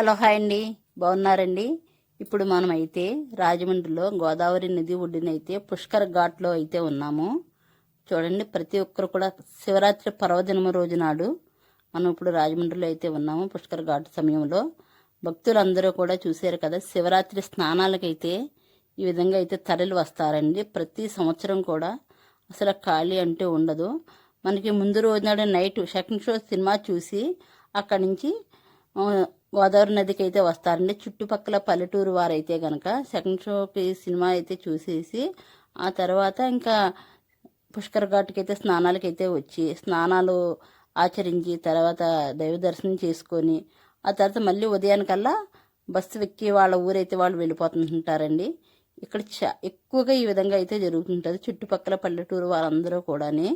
Hello hi అండి. బాగున్నారండి? ఇప్పుడు మనం అయితే రాజమండ్రిలో గోదావరి నది ఒడ్డునైతే పుష్కర్ ఘాట్లో అయితే ఉన్నాము. చూడండి ప్రతి ఒక్కరు కూడా శివరాత్రి పర్వదినం రోజు నాడు మనం ఇప్పుడు రాజమండ్రిలో అయితే ఉన్నాము పుష్కర్ ఘాట్ సమయంలో. భక్తులందరూ కూడా చూశారు కదా శివరాత్రి స్నానాలకైతే ఈ విధంగా అయితే తరలి వస్తారండి. ప్రతి సంవత్సరం కూడా అసలు ఖాళీ అంటే ఉండదు. మనకి ముందు రోజు నాడు నైట్ సెకండ్ షో సినిమా చూసి అక్కడి నుంచి గోదావరి నదికి అయితే వస్తారండి. చుట్టుపక్కల పల్లెటూరు వారైతే కనుక సెకండ్ షోకి సినిమా అయితే చూసేసి ఆ తర్వాత ఇంకా పుష్కర్ ఘాట్కి అయితే స్నానాలకి అయితే వచ్చి స్నానాలు ఆచరించి తర్వాత దైవ దర్శనం చేసుకొని ఆ తర్వాత మళ్ళీ ఉదయానికల్లా బస్సు ఎక్కి వాళ్ళ ఊరైతే వాళ్ళు వెళ్ళిపోతుంటారండి. ఇక్కడ చా ఎక్కువగా ఈ విధంగా అయితే జరుగుతుంటుంది. చుట్టుపక్కల పల్లెటూరు వారందరూ కూడాని.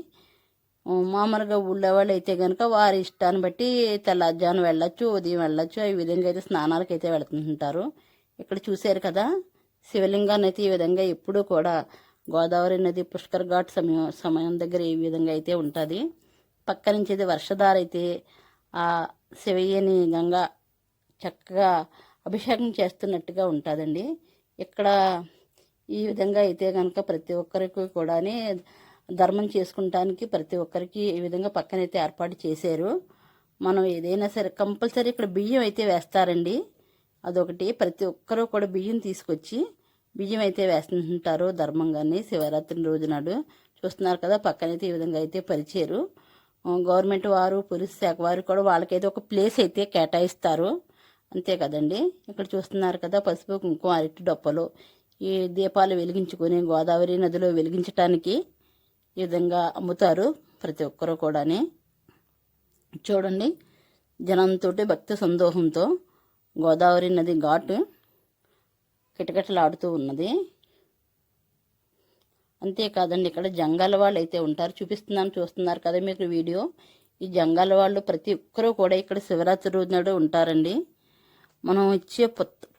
మామూలుగా ఊళ్ళో వాళ్ళు అయితే కనుక వారి ఇష్టాన్ని బట్టి తెల్లారుజామున వెళ్ళొచ్చు ఉదయం వెళ్ళొచ్చు. ఈ విధంగా అయితే స్నానాలకు అయితే వెళుతుంటారు. ఇక్కడ చూశారు కదా శివలింగాన్ని అయితే ఈ విధంగా ఎప్పుడూ కూడా గోదావరి నది పుష్కర్ ఘాట్ సమయం సమయం దగ్గర ఈ విధంగా అయితే ఉంటుంది. పక్క నుంచి అయితే వర్షధార అయితే ఆ శివయ్యని గంగా చక్కగా అభిషేకం చేస్తున్నట్టుగా ఉంటుందండి. ఇక్కడ ఈ విధంగా అయితే కనుక ప్రతి ఒక్కరికి కూడా ధర్మం చేసుకుంటానికి ప్రతి ఒక్కరికి ఈ విధంగా పక్కనైతే ఏర్పాటు చేశారు. మనం ఏదైనా సరే కంపల్సరీ ఇక్కడ బియ్యం అయితే వేస్తారండి. అదొకటి. ప్రతి ఒక్కరూ కూడా బియ్యం తీసుకొచ్చి బియ్యం అయితే వేస్తుంటారు ధర్మంగానే శివరాత్రి రోజు నాడు. చూస్తున్నారు కదా పక్కనైతే ఈ విధంగా అయితే పరిచారు. గవర్నమెంట్ వారు పోలీస్ శాఖ వారు కూడా వాళ్ళకైతే ఒక ప్లేస్ అయితే కేటాయిస్తారు. అంతే కదండి. ఇక్కడ చూస్తున్నారు కదా పసుపు కుంకుమ అరటి డొప్పలు. ఈ దీపాలు వెలిగించుకొని గోదావరి నదిలో వెలిగించటానికి ఈ విధంగా అమ్ముతారు ప్రతి ఒక్కరూ కూడాని. చూడండి జనంతో భక్తి సందోహంతో గోదావరి నది ఘాటు కిటకిటలాడుతూ ఉన్నది. అంతేకాదండి ఇక్కడ జంగాల వాళ్ళు అయితే ఉంటారు చూపిస్తున్నాను చూస్తున్నారు కదా మీకు వీడియో. ఈ జంగాల వాళ్ళు ప్రతి ఒక్కరూ కూడా ఇక్కడ శివరాత్రి రోజు నాడు ఉంటారండి. మనం ఇచ్చే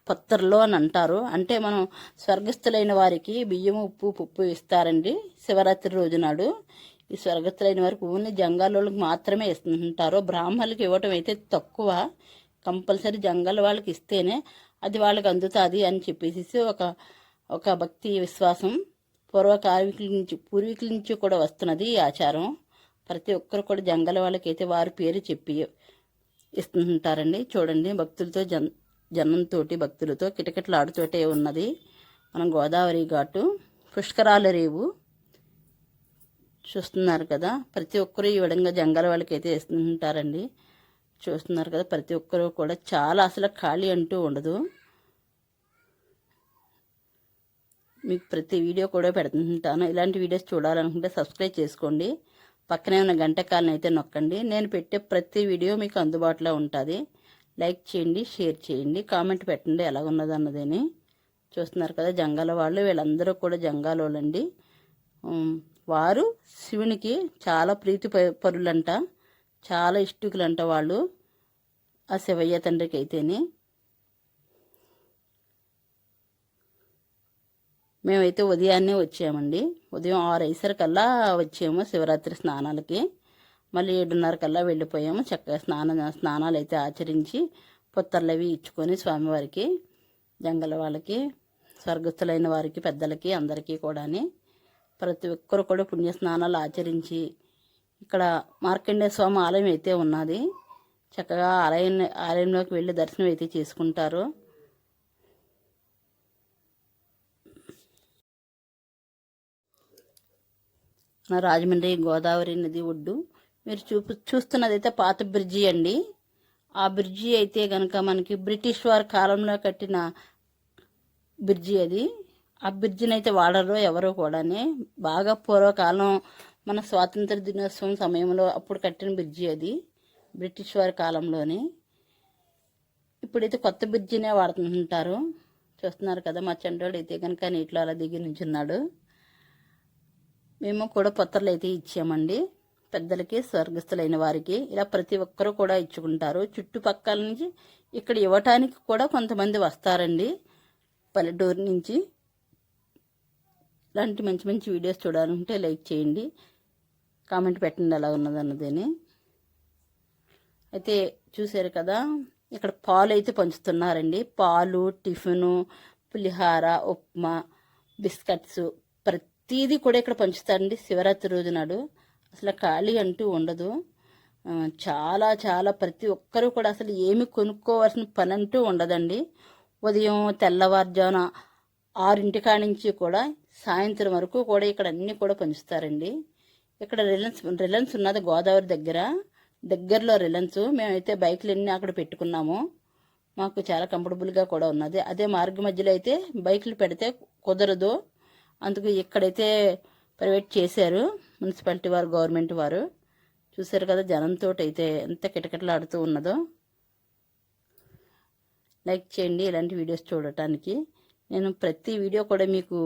పత్తర్లో అని అంటారు. అంటే మనం స్వర్గస్థులైన వారికి బియ్యం ఉప్పు పప్పు ఇస్తారండి శివరాత్రి రోజు నాడు. ఈ స్వర్గస్థులైన వారికి ఓన్లీ జంగాలోళ్ళకి మాత్రమే ఇస్తుంటారు. బ్రాహ్మణులకి ఇవ్వటం అయితే తక్కువ. కంపల్సరీ జంగల్ వాళ్ళకి ఇస్తేనే అది వాళ్ళకి అందుతుంది అని చెప్పేసి ఒక ఒక భక్తి విశ్వాసం పూర్వకార్మికుల నుంచి పూర్వీకుల నుంచి కూడా వస్తున్నది ఈ ఆచారం. ప్రతి ఒక్కరు కూడా జంగల వాళ్ళకైతే వారి పేరు చెప్పి ఇస్తుంటారండి. చూడండి భక్తులతో జన్ జనంతో భక్తులతో కిటకిటలాడుతోటే ఉన్నది. మనం గోదావరి ఘాటు పుష్కరాల రేవు చూస్తున్నారు కదా. ప్రతి ఒక్కరూ ఈ విధంగా జంగల వాళ్ళకైతే వేస్తుంటారండి. చూస్తున్నారు కదా ప్రతి ఒక్కరూ కూడా చాలా అసలు ఖాళీ అంటూ ఉండదు. మీకు ప్రతి వీడియో కూడా పెడుతుంటాను. ఇలాంటి వీడియోస్ చూడాలనుకుంటే సబ్స్క్రైబ్ చేసుకోండి. పక్కనే ఉన్న గంట కాలని అయితే నొక్కండి. నేను పెట్టే ప్రతి వీడియో మీకు అందుబాటులో ఉంటుంది. లైక్ చేయండి షేర్ చేయండి కామెంట్ పెట్టండి ఎలా ఉన్నదన్నదని చూస్తున్నారు కదా జంగాల వాళ్ళు వీళ్ళందరూ కూడా జంగాలోళ్ళండి. వారు శివునికి చాలా ప్రీతి ప- పరులంట చాలా ఇష్టుకులంట వాళ్ళు ఆ శివయ్య తండ్రికి అయితేనే మేమైతే ఉదయాన్నే వచ్చామండి. ఉదయం ఆరు అయ్యేసరికల్లా వచ్చాము శివరాత్రి స్నానాలకి. మళ్ళీ ఏడున్నర కల్లా వెళ్ళిపోయాము. చక్కగా స్నానం స్నానాలు అయితే ఆచరించి పొత్తర్లు అవి ఇచ్చుకొని స్వామివారికి జంగల వాళ్ళకి స్వర్గస్థులైన వారికి పెద్దలకి అందరికీ కూడాని ప్రతి ఒక్కరు కూడా పుణ్య స్నానాలు ఆచరించి ఇక్కడ మార్కండే స్వామి ఆలయం అయితే ఉన్నది. చక్కగా ఆలయం ఆలయంలోకి వెళ్ళి దర్శనం అయితే చేసుకుంటారు. రాజమండ్రి గోదావరి నది ఒడ్డు మీరు చూపు చూస్తున్నదైతే పాత బ్రిడ్జి అండి. ఆ బ్రిడ్జి అయితే కనుక మనకి బ్రిటిష్ వారి కాలంలో కట్టిన బ్రిడ్జి అది. ఆ బ్రిడ్జిని అయితే వాడరు ఎవరు కూడానే. బాగా పూర్వకాలం మన స్వాతంత్ర దినోత్సవం సమయంలో అప్పుడు కట్టిన బ్రిడ్జి అది బ్రిటిష్ వారి కాలంలోనే. ఇప్పుడైతే కొత్త బ్రిడ్జినే వాడుతుంటారు. చూస్తున్నారు కదా మా చండోడు అయితే కనుక నీటిలో అలా దిగి నుంచున్నాడు. మేము కూడా పత్రాలు అయితే ఇచ్చామండి. పెద్దలకి స్వర్గస్థులైన వారికి ఇలా ప్రతి ఒక్కరూ కూడా ఇచ్చుకుంటారు. చుట్టుపక్కల నుంచి ఇక్కడ ఇవ్వటానికి కూడా కొంతమంది వస్తారండి. పల్లెటూరు నుంచి ఇలాంటి మంచి మంచి వీడియోస్ చూడాలంటే లైక్ చేయండి. కామెంట్ పెట్టండి ఎలా ఉన్నదన్నదని అయితే చూశారు కదా ఇక్కడ పాలు అయితే పంచుతున్నారండి. పాలు టిఫిను పులిహార ఉప్మా బిస్కెట్స్ ప్రతిదీ కూడా ఇక్కడ పంచుతారండి. శివరాత్రి రోజు నాడు. అసలు ఖాళీ అంటూ ఉండదు. చాలా చాలా ప్రతి ఒక్కరూ కూడా అసలు ఏమి కొనుక్కోవాల్సిన పని అంటూ ఉండదండి. ఉదయం తెల్లవారుజామున ఆరింటికాడ నుంచి కూడా సాయంత్రం వరకు కూడా ఇక్కడ అన్నీ కూడా పంచుతారండి. ఇక్కడ రిలయన్స్ రిలయన్స్ ఉన్నది గోదావరి దగ్గర. దగ్గరలో రిలయన్స్ మేమైతే బైకులు అన్నీ అక్కడ పెట్టుకున్నాము. మాకు చాలా కంఫర్టబుల్గా కూడా ఉన్నది. అదే మార్గ మధ్యలో అయితే బైకులు పెడితే కుదరదు. అందుకు ఇక్కడైతే ప్రైవేట్ చేశారు. మున్సిపాలిటీ వారు గవర్నమెంట్ వారు చూశారు కదా జనంతో అయితే ఎంత కిటకిటలాడుతూ ఉన్నదో. లైక్ చేయండి ఇలాంటి వీడియోస్ చూడటానికి. నేను ప్రతి వీడియో కూడా మీకు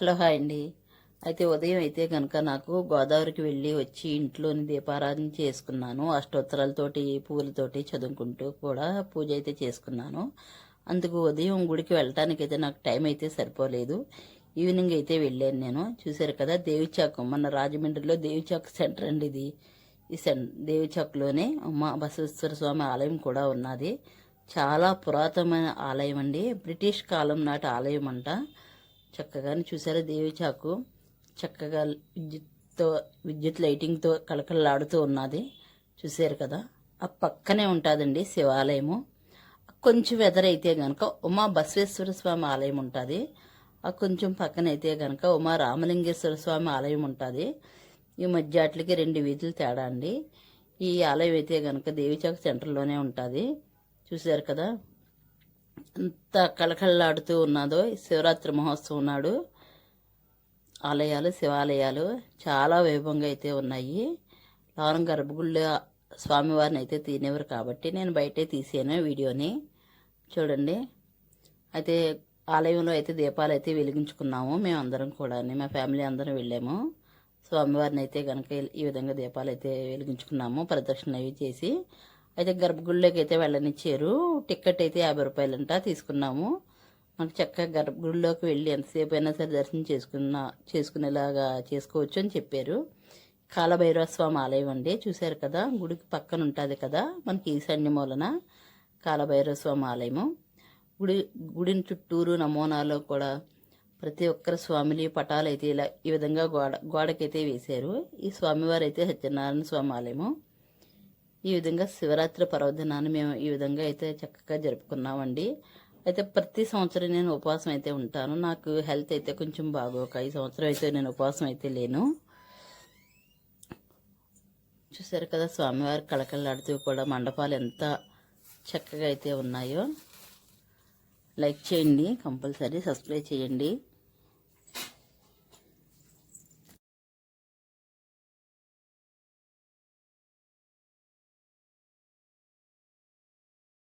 హలో హాయ్ అండి. అయితే ఉదయం అయితే కనుక నాకు గోదావరికి వెళ్ళి వచ్చి ఇంట్లోని దీపారాధన చేసుకున్నాను. అష్టోత్తరాలతోటి పూలతోటి చదువుకుంటూ కూడా పూజ అయితే చేసుకున్నాను. అందుకు ఉదయం గుడికి వెళ్ళటానికి అయితే నాకు టైం అయితే సరిపోలేదు. ఈవినింగ్ అయితే వెళ్ళాను నేను. చూశారు కదా దేవిచాక్ మన రాజమండ్రిలో దేవిచాక్ సెంటర్ అండి ఇది. ఈ సెన్ దేవిచాక్లోనే ఉమా బసవేశ్వర స్వామి ఆలయం కూడా ఉన్నది. చాలా పురాతనమైన ఆలయం అండి. బ్రిటిష్ కాలం నాటి ఆలయం అంట చక్కగానే చూసారా దేవి చాకు. చక్కగా విద్యుత్తో విద్యుత్ లైటింగ్తో కళకళలాడుతూ ఉన్నది. చూసారు కదా? ఆ పక్కనే ఉంటుందండి శివాలయము. కొంచెం ఎదరైతే గనక ఉమా బసవేశ్వర స్వామి ఆలయం ఉంటుంది. ఆ కొంచెం పక్కన అయితే గనక ఉమా రామలింగేశ్వర స్వామి ఆలయం ఉంటుంది. ఈ మధ్య అట్లకి రెండు వీధులు తేడా అండి. ఈ ఆలయం అయితే గనక దేవిచాకు సెంటర్లోనే ఉంటుంది. చూసారు కదా? ఎంత కళకళలాడుతూ ఉన్నదో శివరాత్రి మహోత్సవం నాడు ఆలయాలు శివాలయాలు చాలా వైభవంగా అయితే ఉన్నాయి. లోన గర్భగుళ్ళ స్వామివారిని అయితే తీనేవారు కాబట్టి నేను బయటే తీసాను వీడియోని. చూడండి. అయితే ఆలయంలో అయితే దీపాలు అయితే వెలిగించుకున్నాము మేము అందరం కూడా మా ఫ్యామిలీ అందరం వెళ్ళాము. స్వామివారిని అయితే కనుక ఈ విధంగా దీపాలు అయితే వెలిగించుకున్నాము ప్రదక్షిణ అవి చేసి. అయితే గర్భగుడిలోకి అయితే వెళ్ళనిచ్చారు. టికెట్ అయితే యాభై రూపాయలంట తీసుకున్నాము. మనకు చక్కగా గర్భగుడిలోకి వెళ్ళి ఎంతసేపు అయినా సరే దర్శనం చేసుకున్న చేసుకునేలాగా చేసుకోవచ్చు అని చెప్పారు. కాలభైరవ స్వామి ఆలయం అండి. చూశారు కదా గుడికి పక్కన ఉంటుంది కదా మనకి ఈశాన్య మూలన కాలభైరవ స్వామి ఆలయము. గుడి గుడిని చుట్టూరు నమూనాలో కూడా ప్రతి ఒక్కరి స్వామిని పటాలు అయితే ఇలా ఈ విధంగా గోడ గోడకైతే వేశారు. ఈ స్వామివారు అయితే సత్యనారాయణ స్వామి ఆలయము. ఈ విధంగా శివరాత్రి పర్వదినాన్ని మేము ఈ విధంగా అయితే చక్కగా జరుపుకున్నామండి. అయితే ప్రతి సంవత్సరం నేను ఉపవాసం అయితే ఉంటాను. నాకు హెల్త్ అయితే కొంచెం బాగోక ఈ సంవత్సరం అయితే నేను ఉపవాసం అయితే లేను. చూసారు కదా స్వామివారి కళకళలాడుతూ కూడా మండపాలు ఎంత చక్కగా అయితే ఉన్నాయో. లైక్ చేయండి కంపల్సరీ సబ్స్క్రైబ్ చేయండి.